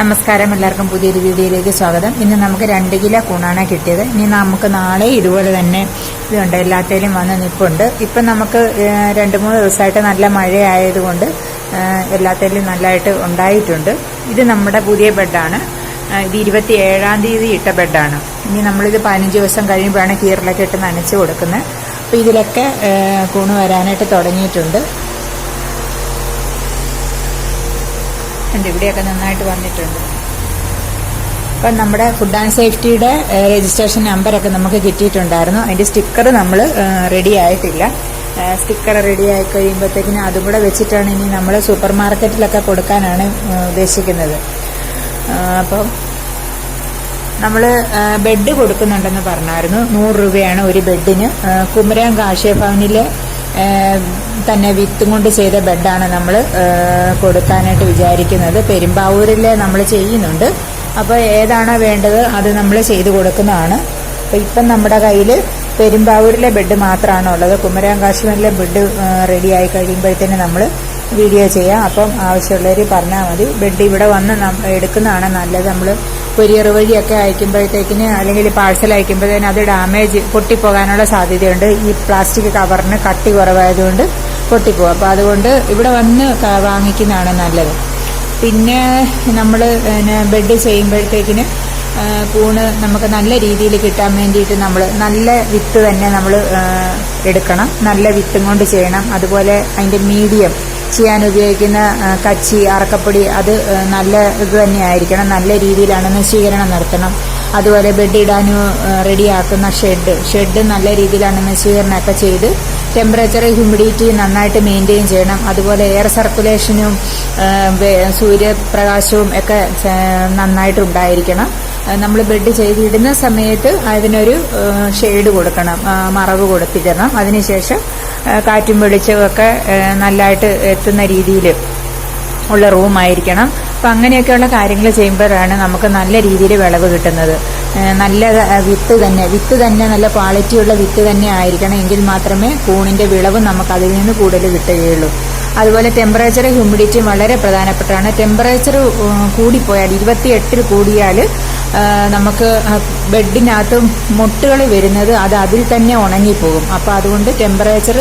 നമസ്കാരം. എല്ലാവർക്കും പുതിയൊരു വീഡിയോയിലേക്ക് സ്വാഗതം. ഇന്ന് നമുക്ക് രണ്ട് കിലോ കൂണാണ് കിട്ടിയത്. ഇനി നമുക്ക് നാളെ ഇതുപോലെ തന്നെ ഇതുണ്ട് എല്ലാത്തേലും വന്ന് നിൽപ്പുണ്ട് ഇപ്പം നമുക്ക് രണ്ട് മൂന്ന് ദിവസമായിട്ട് നല്ല മഴയായതുകൊണ്ട് എല്ലാത്തേലും നല്ലതായിട്ട് ഉണ്ടായിട്ടുണ്ട്. ഇത് നമ്മുടെ പുതിയ ബെഡാണ്. ഇത് ഇരുപത്തി ഏഴാം തീയതി ഇട്ട ബെഡാണ്. ഇനി നമ്മളിത് പതിനഞ്ച് ദിവസം കഴിയുമ്പോഴാണ് കീറിലൊക്കെ ഇട്ട് നനച്ച് കൊടുക്കുന്നത്. അപ്പോൾ ഇതിലൊക്കെ കൂണ് വരാനായിട്ട് തുടങ്ങിയിട്ടുണ്ട്. ഉണ്ട് ഇവിടെയൊക്കെ നന്നായിട്ട് വന്നിട്ടുണ്ട്. അപ്പം നമ്മുടെ ഫുഡ് ആൻഡ് സേഫ്റ്റിയുടെ രജിസ്ട്രേഷൻ നമ്പറൊക്കെ നമുക്ക് കിട്ടിയിട്ടുണ്ടായിരുന്നു. അതിന്റെ സ്റ്റിക്കർ നമ്മൾ റെഡി ആയിട്ടില്ല. സ്റ്റിക്കർ റെഡി ആയി കഴിയുമ്പോഴത്തേക്കിനും അതും കൂടെ വെച്ചിട്ടാണ് ഇനി നമ്മൾ സൂപ്പർ മാർക്കറ്റിലൊക്കെ കൊടുക്കാനാണ് ഉദ്ദേശിക്കുന്നത്. അപ്പം നമ്മൾ ബെഡ് കൊടുക്കുന്നുണ്ടെന്ന് പറഞ്ഞായിരുന്നു. നൂറ് രൂപയാണ് ഒരു ബെഡിന് കുമരകം കാർഷിക ഭവനിലെ ആ, തന്നെ വിത്തും കൊണ്ട് ചെയ്ത ബെഡാണ് നമ്മൾ കൊടുക്കാനായിട്ട് വിചാരിക്കുന്നത്. പെരുമ്പാവൂരിൽ നമ്മൾ ചെയ്യുന്നുണ്ട്. അപ്പോൾ ഏതാണോ വേണ്ടത് അത് നമ്മൾ ചെയ്തു കൊടുക്കുന്നതാണ്. അപ്പോൾ ഇപ്പം നമ്മുടെ കയ്യിൽ പെരുമ്പാവൂരിലെ ബെഡ് മാത്രമാണ് ഉള്ളത്. കുമരകം കാശ്മീരിലെ ബെഡ് റെഡി ആയി കഴിയുമ്പോഴത്തേന് നമ്മൾ വീഡിയോ ചെയ്യാം. അപ്പം ആവശ്യമുള്ളവർ പറഞ്ഞാൽ മതി. ബെഡ് ഇവിടെ വന്ന് എടുക്കുന്നതാണ് നല്ലത്. നമ്മൾ കൊരിയർ വഴിയൊക്കെ അയക്കുമ്പോഴത്തേക്കിന് അല്ലെങ്കിൽ പാഴ്സൽ അയക്കുമ്പോഴത്തേന് അത് ഡാമേജ് പൊട്ടിപ്പോകാനുള്ള സാധ്യതയുണ്ട്. ഈ പ്ലാസ്റ്റിക് കവറിന് കട്ടി കുറവായതുകൊണ്ട് പൊട്ടിപ്പോകും. അപ്പോൾ അതുകൊണ്ട് ഇവിടെ വന്ന് വാങ്ങിക്കുന്നതാണ് നല്ലത്. പിന്നെ നമ്മൾ ബെഡ് ചെയ്യുമ്പോഴത്തേക്കിന് കൂണ് നമുക്ക് നല്ല രീതിയിൽ കിട്ടാൻ വേണ്ടിയിട്ട് നമ്മൾ നല്ല വിത്ത് തന്നെ നമ്മൾ എടുക്കണം. നല്ല വിത്തും കൊണ്ട് ചെയ്യണം. അതുപോലെ അതിന്റെ മീഡിയം ചെയ്യാൻ ഉപയോഗിക്കുന്ന കച്ചി അറക്കപ്പൊടി അത് നല്ല ഇത് തന്നെ ആയിരിക്കണം നല്ല രീതിയിലാണ് നശീകരണം നടത്തണം. അതുപോലെ ബെഡ് ഇടാൻ റെഡിയാക്കുന്ന ഷെഡ് ഷെഡ് നല്ല രീതിയിലാണ് നശീകരണമൊക്കെ ചെയ്ത് ടെമ്പറേച്ചർ ഹ്യൂമിഡിറ്റി നന്നായിട്ട് മെയിന്റെയിൻ ചെയ്യണം. അതുപോലെ എയർ സർക്കുലേഷനും സൂര്യപ്രകാശവും ഒക്കെ നന്നായിട്ട് ഉണ്ടായിരിക്കണം നമ്മൾ ബെഡ് ചെയ്തിടുന്ന സമയത്ത് അതിനൊരു ഷെയ്ഡ് കൊടുക്കണം മറവ് കൊടുത്തിടണം. അതിനുശേഷം കാറ്റും വെളിച്ചമൊക്കെ നല്ലതായിട്ട് എത്തുന്ന രീതിയിൽ ഉള്ള റൂമായിരിക്കണം അപ്പം അങ്ങനെയൊക്കെയുള്ള കാര്യങ്ങൾ ചെയ്യുമ്പോഴാണ് നമുക്ക് നല്ല രീതിയിൽ വിളവ് കിട്ടുന്നത്. നല്ല വിത്ത് തന്നെ വിത്ത് തന്നെ നല്ല ക്വാളിറ്റിയുള്ള വിത്ത് തന്നെ ആയിരിക്കണം എങ്കിൽ മാത്രമേ കൂണിന്റെ വിളവ് നമുക്ക് അതിൽ നിന്ന് കൂടുതൽ കിട്ടുകയുള്ളൂ. അതുപോലെ ടെമ്പറേച്ചർ ഹ്യൂമിഡിറ്റി വളരെ പ്രധാനപ്പെട്ടതാണ് ടെമ്പറേച്ചർ കൂടിപ്പോയാൽ ഇരുപത്തിയെട്ടിൽ കൂടിയാൽ നമുക്ക് ബെഡിനകത്ത് മുട്ടുകൾ വരുന്നത് അത് അതിൽ തന്നെ ഉണങ്ങിപ്പോകും. അപ്പോൾ അതുകൊണ്ട് ടെമ്പറേച്ചർ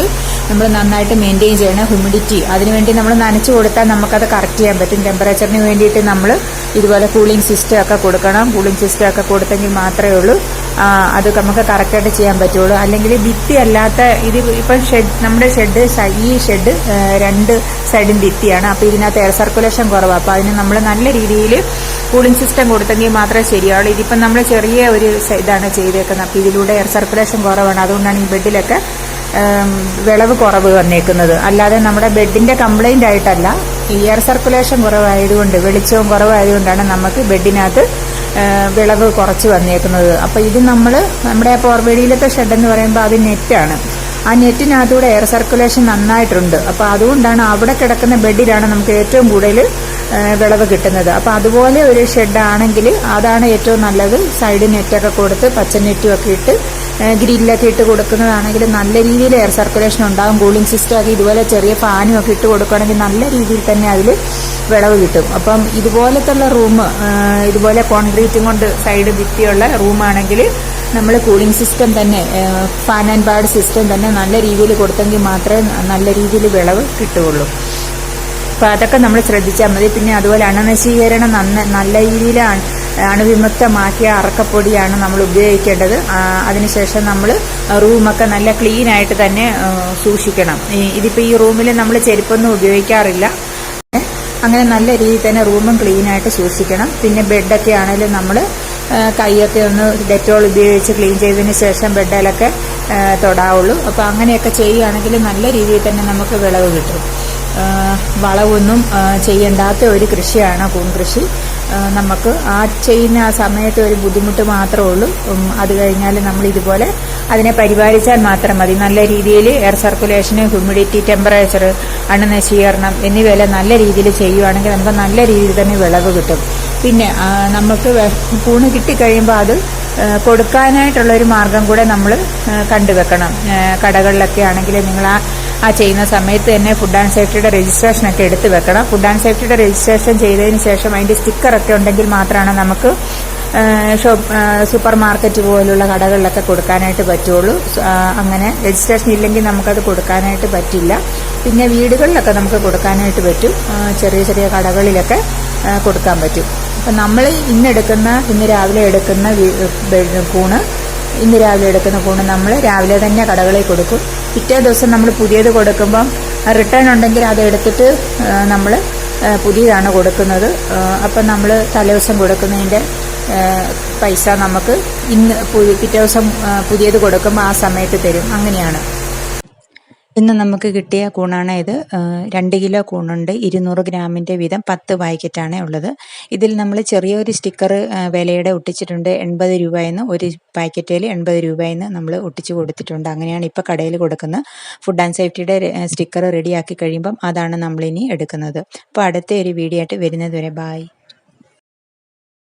നമ്മൾ നന്നായിട്ട് മെയിന്റെയിൻ ചെയ്യണം. ഹ്യൂമിഡിറ്റി അതിനുവേണ്ടി നമ്മൾ നനച്ചു കൊടുത്താൽ നമുക്കത് കറക്റ്റ് ചെയ്യാൻ പറ്റും. ടെമ്പറേച്ചറിന് വേണ്ടിയിട്ട് നമ്മൾ ഇതുപോലെ കൂളിംഗ് സിസ്റ്റം ഒക്കെ കൊടുക്കണം. കൂളിംഗ് സിസ്റ്റം ഒക്കെ കൊടുത്തെങ്കിൽ മാത്രമേ ഉള്ളൂ. അത് നമുക്ക് കറക്റ്റായിട്ട് ചെയ്യാൻ പറ്റുള്ളൂ. അല്ലെങ്കിൽ ഭിത്തി അല്ലാത്ത ഇത് ഇപ്പം ഷെഡ് നമ്മുടെ ഷെഡ് ഈ ഷെഡ് രണ്ട് സൈഡും ഭിത്തിയാണ്. അപ്പോൾ ഇതിനകത്ത് എയർ സർക്കുലേഷൻ കുറവാണ് അപ്പോൾ അതിന് നമ്മൾ നല്ല രീതിയിൽ കൂളിംഗ് സിസ്റ്റം കൊടുത്തെങ്കിൽ മാത്രമേ ശരിയാവുള്ളൂ. ഇതിപ്പം നമ്മൾ ചെറിയ ഒരു ഇതാണ് ചെയ്തേക്കുന്നത്. അപ്പോൾ ഇതിലൂടെ എയർ സർക്കുലേഷൻ കുറവാണ്. അതുകൊണ്ടാണ് ഈ ബെഡിലൊക്കെ വിളവ് കുറവ് വന്നേക്കുന്നത്. അല്ലാതെ നമ്മുടെ ബെഡിന്റെ കംപ്ലൈന്റ് ആയിട്ടല്ല എയർ സർക്കുലേഷൻ കുറവായതുകൊണ്ട് വെളിച്ചവും കുറവായതുകൊണ്ടാണ് നമുക്ക് ബെഡിനകത്ത് വിളവ് കുറച്ച് വന്നേക്കുന്നത്. അപ്പോൾ ഇത് നമ്മൾ നമ്മുടെ പോർവേടിയിലത്തെ ഷെഡ് എന്ന് പറയുമ്പോൾ അത് നെറ്റാണ് ആ നെറ്റിനകത്തൂടെ എയർ സർക്കുലേഷൻ നന്നായിട്ടുണ്ട്. അപ്പോൾ അതുകൊണ്ടാണ് അവിടെ കിടക്കുന്ന ബെഡിലാണ് നമുക്ക് ഏറ്റവും കൂടുതൽ വിളവ് കിട്ടുന്നത്. അപ്പോൾ അതുപോലെ ഒരു ഷെഡാണെങ്കിൽ അതാണ് ഏറ്റവും നല്ലത്. സൈഡ് നെറ്റൊക്കെ കൊടുത്ത് പച്ച നെറ്റും ഒക്കെ ഇട്ട് ഗ്രില്ലൊക്കെ ഇട്ട് കൊടുക്കുന്നതാണെങ്കിൽ നല്ല രീതിയിൽ എയർ സർക്കുലേഷൻ ഉണ്ടാകും കൂളിംഗ് സിസ്റ്റം ഒക്കെ ഇതുപോലെ ചെറിയ ഫാനും ഒക്കെ ഇട്ട് കൊടുക്കുകയാണെങ്കിൽ നല്ല രീതിയിൽ തന്നെ അതിൽ വിളവ് കിട്ടും. അപ്പം ഇതുപോലത്തുള്ള റൂം ഇതുപോലെ കോൺക്രീറ്റും കൊണ്ട് സൈഡ് ഭിത്തിയുള്ള റൂമാണെങ്കിൽ നമ്മൾ കൂളിംഗ് സിസ്റ്റം തന്നെ ഫാൻ ആൻഡ് പാഡ് സിസ്റ്റം തന്നെ നല്ല രീതിയിൽ കൊടുത്തെങ്കിൽ മാത്രമേ നല്ല രീതിയിൽ വിളവ് കിട്ടുകയുള്ളൂ. അപ്പോൾ അതൊക്കെ നമ്മൾ ശ്രദ്ധിച്ചാൽ മതി. പിന്നെ അതുപോലെ അണനശീകരണം നന്ന നല്ല രീതിയിൽ അണുവിമുക്തമാക്കിയ അറക്കപ്പൊടിയാണ് നമ്മൾ ഉപയോഗിക്കേണ്ടത്. അതിനുശേഷം നമ്മൾ റൂമൊക്കെ നല്ല ക്ലീൻ ആയിട്ട് തന്നെ സൂക്ഷിക്കണം. ഇതിപ്പോൾ ഈ റൂമിൽ നമ്മൾ ചെരുപ്പൊന്നും ഉപയോഗിക്കാറില്ല. അങ്ങനെ നല്ല രീതിയിൽ തന്നെ റൂമും ക്ലീനായിട്ട് സൂക്ഷിക്കണം. പിന്നെ ബെഡൊക്കെ ആണെങ്കിലും നമ്മൾ കൈയൊക്കെ ഒന്ന് ഡെറ്റോൾ ഉപയോഗിച്ച് ക്ലീൻ ചെയ്തതിന് ശേഷം ബെഡിലൊക്കെ തൊടാവുള്ളൂ. അപ്പോൾ അങ്ങനെയൊക്കെ ചെയ്യുകയാണെങ്കിൽ നല്ല രീതിയിൽ തന്നെ നമുക്ക് വിളവ് കിട്ടും. വളവൊന്നും ചെയ്യണ്ടാത്ത ഒരു കൃഷിയാണ് കൂൺ കൃഷി നമുക്ക് ആ ചെയ്യുന്ന ആ സമയത്ത് ഒരു ബുദ്ധിമുട്ട് മാത്രമേ ഉള്ളൂ. അത് കഴിഞ്ഞാൽ നമ്മൾ ഇതുപോലെ അതിനെ പരിപാലിച്ചാൽ മാത്രം മതി. നല്ല രീതിയിൽ എയർ സർക്കുലേഷന് ഹ്യൂമിഡിറ്റി ടെമ്പറേച്ചർ അണുനശീകരണം എന്നിവയെല്ലാം നല്ല രീതിയിൽ ചെയ്യുവാണെങ്കിൽ നമുക്ക് നല്ല രീതിയിൽ തന്നെ വിളവ് കിട്ടും. പിന്നെ നമുക്ക് കൂണ് കിട്ടിക്കഴിയുമ്പോൾ അത് കൊടുക്കാനായിട്ടുള്ള ഒരു മാർഗം കൂടെ നമ്മൾ കണ്ടുവെക്കണം. കടകളിലൊക്കെ ആണെങ്കിൽ നിങ്ങൾ ആ ആ ചെയ്യുന്ന സമയത്ത് തന്നെ ഫുഡ് ആൻഡ് സേഫ്റ്റിയുടെ രജിസ്ട്രേഷൻ ഒക്കെ എടുത്ത് വെക്കണം. ഫുഡ് ആൻഡ് സേഫ്റ്റിയുടെ രജിസ്ട്രേഷൻ ചെയ്തതിന് ശേഷം അതിന്റെ സ്റ്റിക്കറൊക്കെ ഉണ്ടെങ്കിൽ മാത്രമാണ് നമുക്ക് ഷോപ്പ് സൂപ്പർ മാർക്കറ്റ് പോലുള്ള കടകളിലൊക്കെ കൊടുക്കാനായിട്ട് പറ്റുള്ളൂ. അങ്ങനെ രജിസ്ട്രേഷൻ ഇല്ലെങ്കിൽ നമുക്കത് കൊടുക്കാനായിട്ട് പറ്റില്ല. പിന്നെ വീടുകളിലൊക്കെ നമുക്ക് കൊടുക്കാനായിട്ട് പറ്റും. ചെറിയ ചെറിയ കടകളിലൊക്കെ കൊടുക്കാൻ പറ്റും. അപ്പം നമ്മൾ ഇന്നെടുക്കുന്ന ഇന്ന് രാവിലെ എടുക്കുന്ന കൂണ് ഇന്ന് രാവിലെ എടുക്കുന്ന കൂണ് നമ്മൾ രാവിലെ തന്നെ കടകളിൽ കൊടുക്കും. പിറ്റേ ദിവസം നമ്മൾ പുതിയത് കൊടുക്കുമ്പം റിട്ടേൺ ഉണ്ടെങ്കിൽ അതെടുത്തിട്ട് നമ്മൾ പുതിയതാണ് കൊടുക്കുന്നത്. അപ്പം നമ്മൾ തലേദിവസം കൊടുക്കുന്നതിന്റെ പൈസ നമുക്ക് ഇന്ന് പിറ്റേ ദിവസം പുതിയത് കൊടുക്കുമ്പോൾ ആ സമയത്ത് തരും. അങ്ങനെയാണ്. ഇന്ന് നമുക്ക് കിട്ടിയ കൂണാണ് ഇത്. രണ്ട് കിലോ കൂണുണ്ട്. ഇരുന്നൂറ് ഗ്രാമിന്റെ വീതം പത്ത് പാക്കറ്റാണ് ഉള്ളത്. ഇതിൽ നമ്മൾ ചെറിയൊരു സ്റ്റിക്കർ വിലയുടെ ഒട്ടിച്ചിട്ടുണ്ട്. എൺപത് രൂപയെന്ന് ഒരു പാക്കറ്റിൽ എൺപത് രൂപയെന്ന് നമ്മൾ ഒട്ടിച്ച് കൊടുത്തിട്ടുണ്ട്. അങ്ങനെയാണ് ഇപ്പോൾ കടയിൽ കൊടുക്കുന്നത്. ഫുഡ് ആൻഡ് സേഫ്റ്റിയുടെ സ്റ്റിക്കർ റെഡിയാക്കി കഴിയുമ്പം അതാണ് നമ്മളിനി എടുക്കുന്നത്. അപ്പോൾ അടുത്ത ഒരു വീഡിയോ ആയിട്ട് വരുന്നത് വരെ ബായ്